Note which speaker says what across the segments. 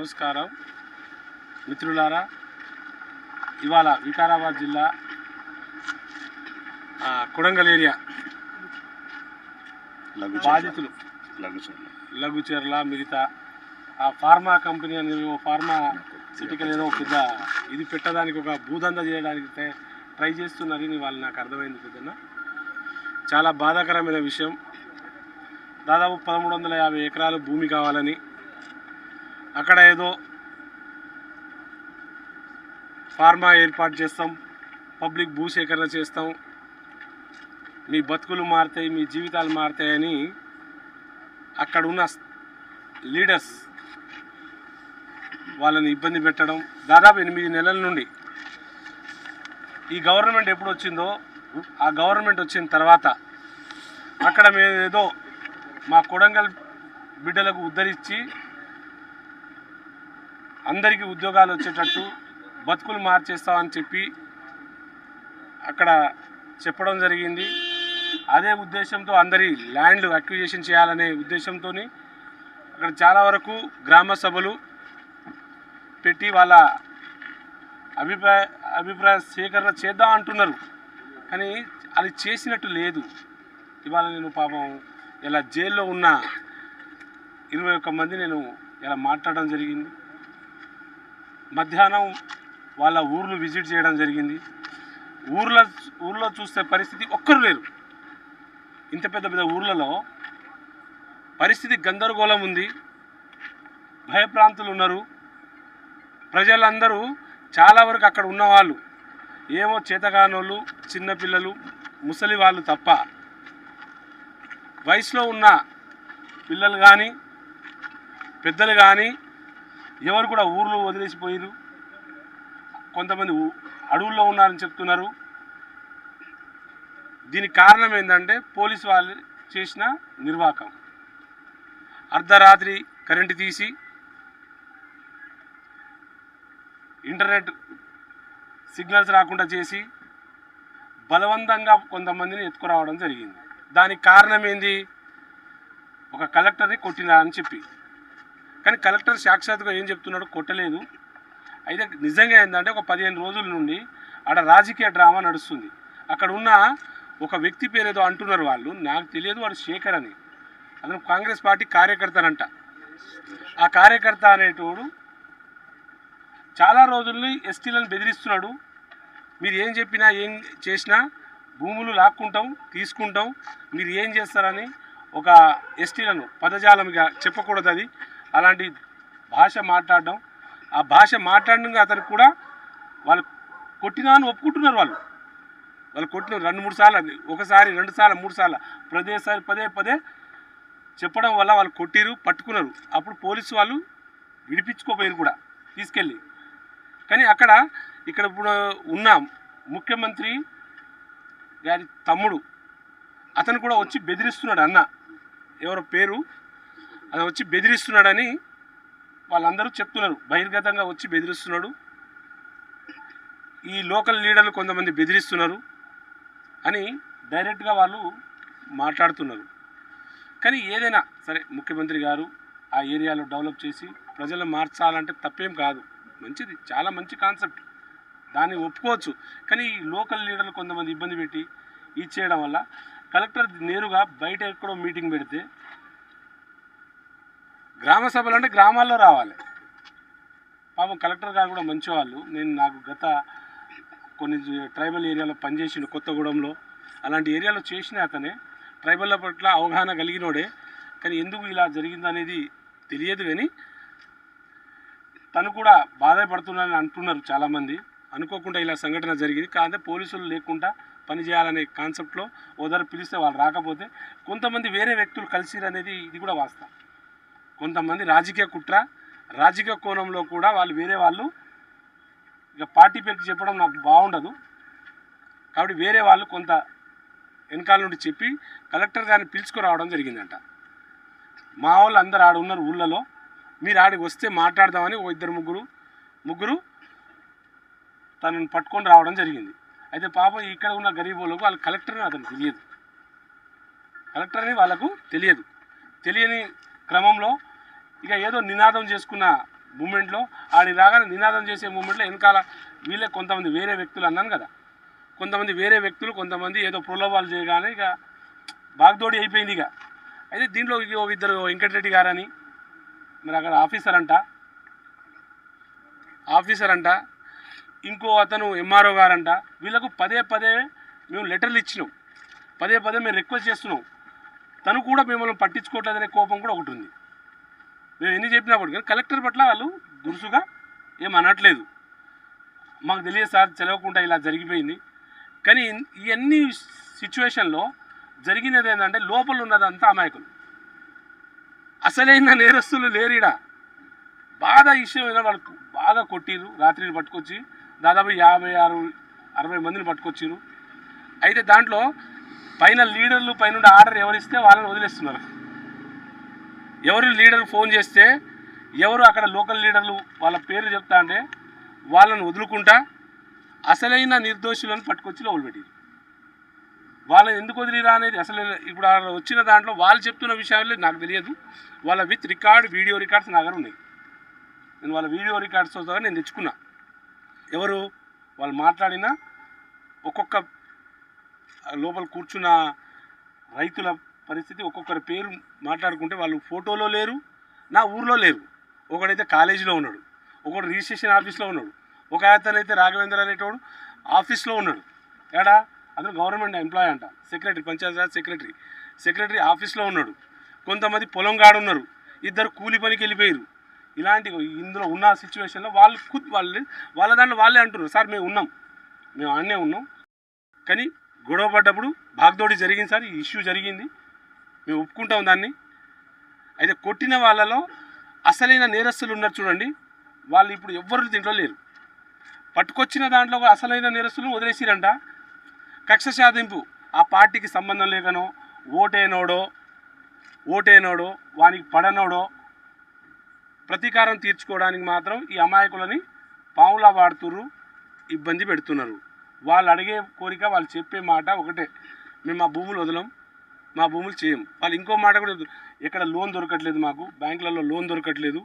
Speaker 1: నమస్కారం. మిత్రులారా ఇవాళ వికారాబాద్ జిల్లా కొడంగల్ ఏరియా బాధితులు. లఘుచర్ల. మిగతా. ఆ ఫార్మా కంపెనీ అనేది ఓ ఫార్మా సిటికల్ ఏదో పెద్ద ఇది పెట్టడానికి ఒక భూదంద చేయడానికి ట్రై- ట్రై చేస్తున్నారని వాళ్ళు నాకు అర్థమైంది పెద్దన్న. చాలా బాధాకరమైన విషయం. దాదాపు పదమూడు వందల యాభై ఎకరాలు భూమి కావాలని అక్కడ ఏదో ఫార్మా ఏర్పాటు చేస్తాం పబ్లిక్ భూసేకరణ చేస్తాం. మీ బతుకులు మారుతాయి మీ జీవితాలు మారుతాయని అక్కడ ఉన్న లీడర్స్ వాళ్ళని ఇబ్బంది పెట్టడం దాదాపు ఎనిమిది నెలల నుండి ఈ గవర్నమెంట్ ఎప్పుడు వచ్చిందో ఆ గవర్నమెంట్ వచ్చిన తర్వాత అక్కడ మేము ఏదో మా కొడంగల్ బిడ్డలకు ఉద్ధరించి అందరికీ ఉద్యోగాలు వచ్చేటట్టు బతుకులు మార్చేస్తామని చెప్పి అక్కడ చెప్పడం జరిగింది. అదే ఉద్దేశంతో అందరి ల్యాండ్లు అక్విజేషన్ చేయాలనే ఉద్దేశంతో అక్కడ చాలా వరకు గ్రామ సభలు పెట్టి వాళ్ళ అభిప్రాయ అభిప్రాయ సేకరణ చేద్దాం అంటున్నారు. కానీ అది చేసినట్టు లేదు. ఇవాళ నేను పాపం ఇలా జైల్లో ఉన్న ఇరవై ఒక్క మంది నేను ఇలా మాట్లాడడం జరిగింది. మధ్యాహ్నం వాళ్ళ ఊర్లు విజిట్ చేయడం జరిగింది. ఊర్లో ఊర్లో చూస్తే పరిస్థితి ఒక్కరు లేరు. ఇంత పెద్ద పెద్ద ఊర్లలో పరిస్థితి గందరగోళం ఉంది. భయప్రాంతులు ఉన్నారు. ప్రజలందరూ చాలా వరకు అక్కడ ఉన్నవాళ్ళు. ఏమో చేతగానోళ్ళు చిన్నపిల్లలు ముసలి వాళ్ళు తప్ప. వయసులో ఉన్న పిల్లలు కానీ పెద్దలు కానీ ఎవరు కూడా ఊర్లో వదిలేసిపోయారు కొంతమంది అడవుల్లో ఉన్నారని చెప్తున్నారు. దీనికి కారణం ఏంటంటే పోలీసు వాళ్ళు చేసిన నిర్వాకం. అర్ధరాత్రి కరెంటు తీసి ఇంటర్నెట్ సిగ్నల్స్ రాకుండా చేసి బలవంతంగా కొంతమందిని ఎత్తుకురావడం జరిగింది. దానికి కారణం ఏంది? ఒక కలెక్టర్ని కొట్టినా అని చెప్పి. కానీ కలెక్టర్ సాక్షాత్గా ఏం చెప్తున్నాడో కొట్టలేదు. అయితే నిజంగా ఏంటంటే ఒక పదిహేను రోజుల నుండి ఆడ రాజకీయ డ్రామా నడుస్తుంది. అక్కడ ఉన్న ఒక వ్యక్తి పేరు ఏదో అంటున్నారు వాళ్ళు. నాకు తెలియదు వాడు శేఖర్ అని. అతను కాంగ్రెస్ పార్టీ కార్యకర్తనంట. ఆ కార్యకర్త అనేటోడు చాలా రోజుల్ని ఎస్టీలను బెదిరిస్తున్నాడు. మీరు ఏం చెప్పినా ఏం చేసినా భూములు లాక్కుంటాం తీసుకుంటాం. మీరు ఏం చేస్తారని ఒక ఎస్టీలను పదజాలంగా చెప్పకూడదు అది. అలాంటి భాష మాట్లాడడం ఆ భాష మాట్లాడడం అతనికి కూడా వాళ్ళు కొట్టినా అని ఒప్పుకుంటున్నారు వాళ్ళు. వాళ్ళు కొట్టిన రెండు మూడు సార్లు అది. ఒకసారి రెండు సార్లు మూడు సార్లు. ప్రదేశాలు పదే పదే చెప్పడం వల్ల వాళ్ళు కొట్టిరు పట్టుకున్నారు. అప్పుడు పోలీసు వాళ్ళు విడిపించుకోపోయారు కూడా తీసుకెళ్ళి. కానీ అక్కడ ఇక్కడ ఇప్పుడు ఉన్న ముఖ్యమంత్రి గారి తమ్ముడు అతను కూడా వచ్చి బెదిరిస్తున్నాడు అన్న. ఎవరో పేరు అది వచ్చి బెదిరిస్తున్నాడని వాళ్ళందరూ చెప్తున్నారు. బహిర్గతంగా వచ్చి బెదిరిస్తున్నాడు. ఈ లోకల్ లీడర్లు కొంతమంది బెదిరిస్తున్నారు అని డైరెక్ట్గా వాళ్ళు మాట్లాడుతున్నారు. కానీ ఏదైనా సరే ముఖ్యమంత్రి గారు ఆ ఏరియాలో డెవలప్ చేసి ప్రజలను మార్చాలంటే తప్పేం కాదు. మంచిది చాలా మంచి కాన్సెప్ట్. దాన్ని ఒప్పుకోవచ్చు. కానీ ఈ లోకల్ లీడర్లు కొంతమంది ఇబ్బంది పెట్టి ఇచ్చేయడం వల్ల కలెక్టర్ నేరుగా బయట ఎక్కడో మీటింగ్ పెడితే గ్రామ సభలు అంటే గ్రామాల్లో రావాలి. పాపం కలెక్టర్ గారు కూడా మంచివాళ్ళు. నేను నాకు గత కొన్ని ట్రైబల్ ఏరియాలో పనిచేసిండు కొత్తగూడెంలో. అలాంటి ఏరియాలో చేసిన అతనే ట్రైబల్ల పట్ల అవగాహన కలిగినోడే. కానీ ఎందుకు ఇలా జరిగిందనేది తెలియదు కానీ తను కూడా బాధపడుతున్నానని అంటున్నారు చాలామంది. అనుకోకుండా ఇలా సంఘటన జరిగింది. కాదే పోలీసులు లేకుండా పని చేయాలనే కాన్సెప్ట్లో ఓదారు పిలిస్తే వాళ్ళు రాకపోతే కొంతమంది వేరే వ్యక్తులు కలిసిరనేది ఇది కూడా వాస్తవం. కొంతమంది రాజకీయ కుట్ర రాజకీయ కోణంలో కూడా వాళ్ళు వేరే వాళ్ళు ఇక పార్టీ పేరుకి చెప్పడం నాకు బాగుండదు. కాబట్టి వేరే వాళ్ళు కొంత వెనకాల నుండి చెప్పి కలెక్టర్ గారిని పిలుచుకురావడం జరిగిందంట. మా వాళ్ళు అందరు ఆడ ఉన్నారు ఊళ్ళలో. మీరు ఆడికి వస్తే మాట్లాడదామని ఓ ఇద్దరు ముగ్గురు ముగ్గురు తనని పట్టుకొని రావడం జరిగింది. అయితే పాపం ఇక్కడ ఉన్న గరీబులకు వాళ్ళు కలెక్టర్ని అతను తెలియదు. కలెక్టర్ అని వాళ్ళకు తెలియదు. తెలియని క్రమంలో ఇక ఏదో నినాదం చేసుకున్న మూమెంట్లో ఆడి రాగానే నినాదం చేసే మూమెంట్లో వెనకాల వీళ్ళే కొంతమంది వేరే వ్యక్తులు అన్నాను కదా. కొంతమంది వేరే వ్యక్తులు కొంతమంది ఏదో ప్రలోభాలు చేయగానే ఇక బాగ్దోడి అయిపోయింది ఇక. అయితే దీంట్లో ఇక ఒక ఇద్దరు వెంకటరెడ్డి గారని మరి అక్కడ ఆఫీసర్ అంట. ఆఫీసర్ అంట. ఇంకో అతను ఎంఆర్ఓ గారంట. వీళ్ళకు పదే పదే మేము లెటర్లు ఇచ్చినాం. పదే పదే మేము రిక్వెస్ట్ చేస్తున్నాం. తను కూడా మిమ్మల్ని పట్టించుకోవట్లేదనే కోపం కూడా ఒకటి ఉంది. మేము ఎన్ని చెప్పినప్పుడు కానీ కలెక్టర్ పట్ల వాళ్ళు దురుసుగా ఏం అనట్లేదు. మాకు తెలియదు సార్ తెలవకుండా ఇలా జరిగిపోయింది. కానీ ఇవన్నీ సిచ్యువేషన్లో జరిగినది ఏంటంటే లోపల ఉన్నదంతా అమాయకులు. అసలైన నేరస్తులు లేరిడా బాగా విషయం అయినా వాళ్ళకు బాగా కొట్టిరు రాత్రి పట్టుకొచ్చి దాదాపు యాభై ఆరు అరవై మందిని పట్టుకొచ్చిరు అయితే దాంట్లో పైన లీడర్లు పైన ఆర్డర్ ఎవరిస్తే వాళ్ళని వదిలేస్తున్నారు. ఎవరు లీడర్ ఫోన్ చేస్తే ఎవరు అక్కడ లోకల్ లీడర్లు వాళ్ళ పేర్లు చెప్తా అంటే వాళ్ళని వదులుకుంటా అసలైన నిర్దోషులను పట్టుకొచ్చి లోపల పెట్టి వాళ్ళని ఎందుకు వదిలిరా అనేది అసలు ఇప్పుడు అక్కడ వచ్చిన దాంట్లో వాళ్ళు చెప్తున్న విషయాలు నాకు తెలియదు. వాళ్ళ విత్ రికార్డ్ వీడియో రికార్డ్స్ నా దగ్గర ఉన్నాయి. నేను వాళ్ళ వీడియో రికార్డ్స్ ద్వారా నేను తెచ్చుకున్నా. ఎవరు వాళ్ళు మాట్లాడిన ఒక్కొక్క లోపల కూర్చున్న రైతుల పరిస్థితి ఒక్కొక్కరి పేరు మాట్లాడుకుంటే వాళ్ళు ఫోటోలో లేరు నా ఊర్లో లేరు. ఒకడైతే కాలేజీలో ఉన్నాడు ఒకడు రిజిస్ట్రేషన్ ఆఫీస్లో ఉన్నాడు ఒక అతనైతే రాఘవేంద్ర అనేటోడు ఆఫీస్లో ఉన్నాడు. ఏడా? అతను గవర్నమెంట్ ఎంప్లాయ్ అంట సెక్రటరీ పంచాయతీరాజ్ సెక్రటరీ. సెక్రటరీ ఆఫీస్లో ఉన్నాడు. కొంతమంది పొలం గాడు ఉన్నారు ఇద్దరు కూలి పనికి వెళ్ళిపోయారు. ఇలాంటి ఇందులో ఉన్న సిచ్యువేషన్లో వాళ్ళు కుద్ వాళ్ళు వాళ్ళ దాంట్లో వాళ్ళే అంటున్నారు సార్ మేము ఉన్నాం మేము ఆడనే ఉన్నాం. కానీ గొడవ పడ్డప్పుడు బాగ్దోడి జరిగింది సార్ ఈ ఇష్యూ జరిగింది. మేము ఒప్పుకుంటాం దాన్ని. అయితే కొట్టిన వాళ్ళలో అసలైన నేరస్తులు ఉన్నారు చూడండి. వాళ్ళు ఇప్పుడు ఎవ్వరు దీంట్లో లేరు. పట్టుకొచ్చిన దాంట్లో ఒక అసలైన నేరస్తులు వదిలేసిరంట. కక్ష సాధింపు ఆ పార్టీకి సంబంధం లేకనో ఓటేనోడో ఓటేనోడో వానికి పడనోడో ప్రతీకారం తీర్చుకోవడానికి మాత్రం ఈ అమాయకులని పావులా వాడుతుర్రు ఇబ్బంది పెడుతున్నారు. వాళ్ళు అడిగే కోరిక వాళ్ళు చెప్పే మాట ఒకటే. మేము ఆ భూములు వదలం. మా భూములు చేయం. వాళ్ళు ఇంకో మాట కూడా ఎక్కడ లోన్ దొరకట్లేదు మాకు బ్యాంకులలో లోన్ దొరకట్లేదు.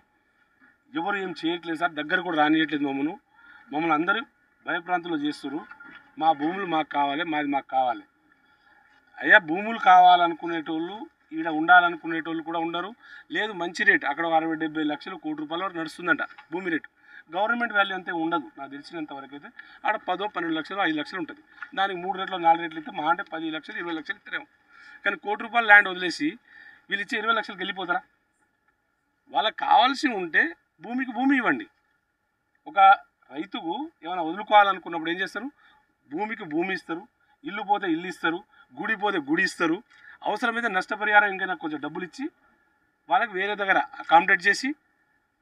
Speaker 1: ఎవరు ఏం చేయట్లేదు సార్ దగ్గర కూడా రానియట్లేదు మమ్మల్ని. మమ్మల్ని అందరూ భయప్రాంతంలో చేస్తున్నారు మా భూములు మాకు కావాలి మాది మాకు కావాలి. అయ్యా భూములు కావాలనుకునేటోళ్ళు ఈడ ఉండాలనుకునేటోళ్ళు కూడా ఉండరు. లేదు మంచి రేట్. అక్కడ అరవై డెబ్బై లక్షలు కోటి రూపాయల వరకు నడుస్తుందంట భూమి రేటు. గవర్నమెంట్ వాల్యూ అంతే ఉండదు నాకు తెలిసినంత వరకు అయితే. ఆడ పదో పన్నెండు లక్షలు ఐదు లక్షలు ఉంటుంది. దానికి మూడు రేట్లు నాలుగు రేట్లు అయితే మా అంటే పది లక్షలు ఇరవై లక్షలు ఇస్తారేమో కానీ కోటి రూపాయలు ల్యాండ్ వదిలేసి వీళ్ళు ఇచ్చే ఇరవై లక్షలకు వెళ్ళిపోతారా? వాళ్ళకి కావాల్సి ఉంటే భూమికి భూమి ఇవ్వండి. ఒక రైతుకు ఏమైనా వదులుకోవాలనుకున్నప్పుడు ఏం చేస్తారు? భూమికి భూమి ఇస్తారు ఇల్లు పోతే ఇల్లు ఇస్తారు గుడి పోతే గుడి ఇస్తారు. అవసరమైతే నష్టపరిహారం ఇంకా నాకు కొంచెం డబ్బులు ఇచ్చి వాళ్ళకి వేరే దగ్గర అకామిడేట్ చేసి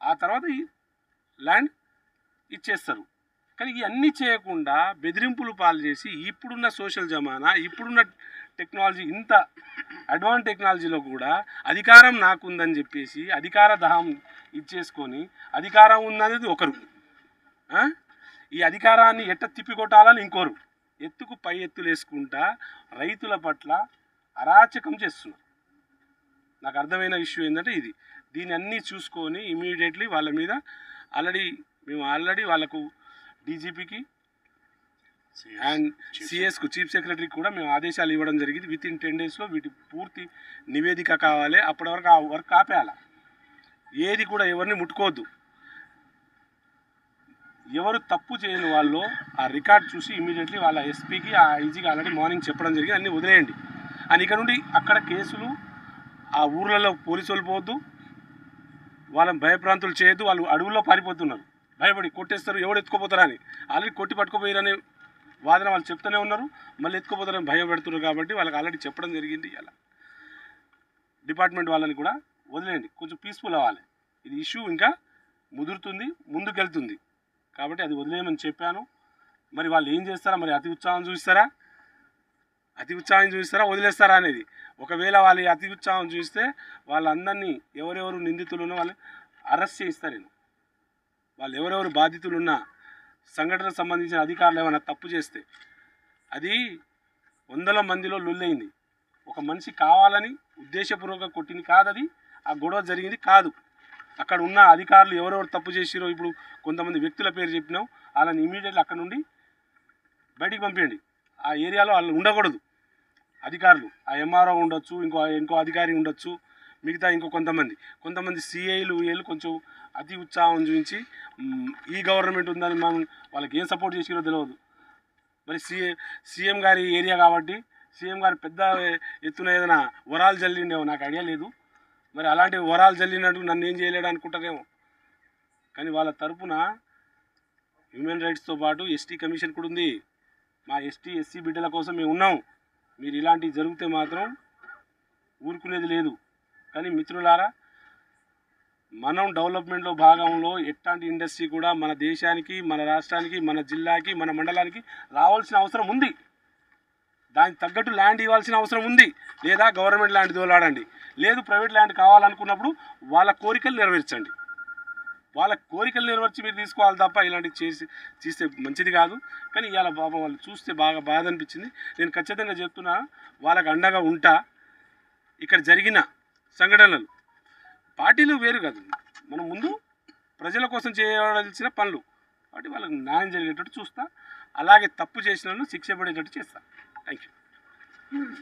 Speaker 1: ఆ తర్వాత ఈ ల్యాండ్ ఇచ్చేస్తారు. కానీ ఇవన్నీ చేయకుండా బెదిరింపులు పాలు చేసి ఇప్పుడున్న సోషల్ జమానా ఇప్పుడున్న టెక్నాలజీ ఇంత అడ్వాన్స్ టెక్నాలజీలో కూడా అధికారం నాకుందని చెప్పేసి అధికార దహం ఇచ్చేసుకొని అధికారం ఉందనేది ఒకరు. ఈ అధికారాన్ని ఎట్ట తిప్పికొట్టాలని ఇంకోరు. ఎత్తుకు పై ఎత్తులు వేసుకుంటా రైతుల పట్ల అరాచకం చేస్తున్నారు నాకు అర్థమైన విషయం ఏంటంటే ఇది. దీని అన్నీ చూసుకొని ఇమీడియట్లీ వాళ్ళ మీద ఆల్రెడీ మేము ఆల్రెడీ వాళ్ళకు డీజీపీకి అండ్ సిఎస్కు చీఫ్ సెక్రటరీకి కూడా మేము ఆదేశాలు ఇవ్వడం జరిగింది. విత్ ఇన్ టెన్ డేస్లో వీటి పూర్తి నివేదిక కావాలి. అప్పటి వరకు ఆ వర్క్ ఆపేయాలి. ఏది కూడా ఎవరిని ముట్టుకోవద్దు. ఎవరు తప్పు చేయని వాళ్ళు ఆ రికార్డ్ చూసి ఇమీడియట్లీ వాళ్ళ ఎస్పీకి ఆ ఐజీకి ఆల్రెడీ మార్నింగ్ చెప్పడం జరిగింది. అన్నీ వదిలేయండి. అని ఇక్కడ నుండి అక్కడ కేసులు ఆ ఊర్లలో పోలీసు వాళ్ళు పోవద్దు. వాళ్ళని భయప్రాంతులు చేయొద్దు. వాళ్ళు అడవుల్లో పారిపోతున్నారు. భయపడి కొట్టేస్తారు. ఎవడు ఎత్తుకోపోతారా అని ఆల్రెడీ కొట్టి పట్టుకోపోయారనే వాదన వాళ్ళు చెప్తూనే ఉన్నారు. మళ్ళీ ఎత్తుకుపోతారని భయం పెడుతున్నారు కాబట్టి వాళ్ళకి ఆల్రెడీ చెప్పడం జరిగింది అలా డిపార్ట్మెంట్ వాళ్ళని కూడా వదిలేయండి. కొంచెం పీస్ఫుల్ అవ్వాలి. ఇది ఇష్యూ ఇంకా ముదురుతుంది ముందుకెళ్తుంది. కాబట్టి అది వదిలేయమని చెప్పాను. మరి వాళ్ళు ఏం చేస్తారా? మరి అతి ఉత్సాహం చూపిస్తారా అతి ఉత్సాహం చూపిస్తారా వదిలేస్తారా అనేది. ఒకవేళ వాళ్ళు అతి ఉత్సాహం చూస్తే వాళ్ళందరినీ ఎవరెవరు నిందితులు ఉన్నా వాళ్ళని అరెస్ట్ చేయిస్తారు నేను. వాళ్ళు ఎవరెవరు బాధితులు ఉన్నా సంఘటనకు సంబంధించిన అధికారులు ఏమైనా తప్పు చేస్తే అది వందల మందిలో లొల్లైంది ఒక మనిషి కావాలని ఉద్దేశపూర్వకంగా కొట్టింది కాదు అది ఆ గొడవ జరిగింది కాదు. అక్కడ ఉన్న అధికారులు ఎవరెవరు తప్పు చేసిరో ఇప్పుడు కొంతమంది వ్యక్తుల పేరు చెప్పినాం వాళ్ళని ఇమీడియట్లీ అక్కడ నుండి బయటికి పంపించండి ఆ ఏరియాలో వాళ్ళు ఉండకూడదు. అధికారులు ఆ ఎంఆర్ఓ ఉండొచ్చు ఇంకో ఇంకో అధికారి ఉండొచ్చు మిగతా ఇంకో కొంతమంది. కొంతమంది సిఐలు వీళ్ళు కొంచెం అతి ఉత్సాహం చూపించి ఈ గవర్నమెంట్ ఉందని మనం వాళ్ళకి ఏం సపోర్ట్ చేసిరో తెలియదు మరి సీఏ సీఎం గారి ఏరియా కాబట్టి సీఎం గారు పెద్ద ఎత్తున ఏదైనా వరాలు జల్లిండేమో నాకు ఐడియా లేదు. మరి అలాంటి వరాలు జల్లినట్టు నన్ను ఏం చేయలేడు అనుకుంటారేమో. కానీ వాళ్ళ తరపున హ్యూమన్ రైట్స్తో పాటు ఎస్టీ కమిషన్ కూడా ఉంది. మా ఎస్టీ ఎస్సీ బిడ్డల కోసం మేము ఉన్నాం. మీరు ఇలాంటివి జరిగితే మాత్రం ఊరుకునేది లేదు. కానీ మిత్రులారా మనం డెవలప్మెంట్లో భాగంలో ఎట్లాంటి ఇండస్ట్రీ కూడా మన దేశానికి మన రాష్ట్రానికి మన జిల్లాకి మన మండలానికి రావాల్సిన అవసరం ఉంది. దానికి తగ్గట్టు ల్యాండ్ ఇవ్వాల్సిన అవసరం ఉంది. లేదా గవర్నమెంట్ ల్యాండ్ దోలాడండి లేదు ప్రైవేట్ ల్యాండ్ కావాలనుకున్నప్పుడు వాళ్ళ కోరికలు నెరవేర్చండి. వాళ్ళ కోరికలు నెరవేర్చి మీరు తీసుకోవాలి తప్ప ఇలాంటివి చేసి చేస్తే మంచిది కాదు. కానీ ఇవాళ బాబా వాళ్ళు చూస్తే బాగా బాధ అనిపించింది. నేను ఖచ్చితంగా చెప్తున్నా వాళ్ళకు అండగా ఉంటా. ఇక్కడ జరిగిన సంఘటనలు. పార్టీలు వేరు కాదు. మనం ముందు ప్రజల కోసం చేయవలసిన పనులు. కాబట్టి వాళ్ళకి న్యాయం జరిగేటట్టు చూస్తా. అలాగే తప్పు చేసిన వాళ్ళు శిక్ష పడేటట్టు చేస్తా. Thank you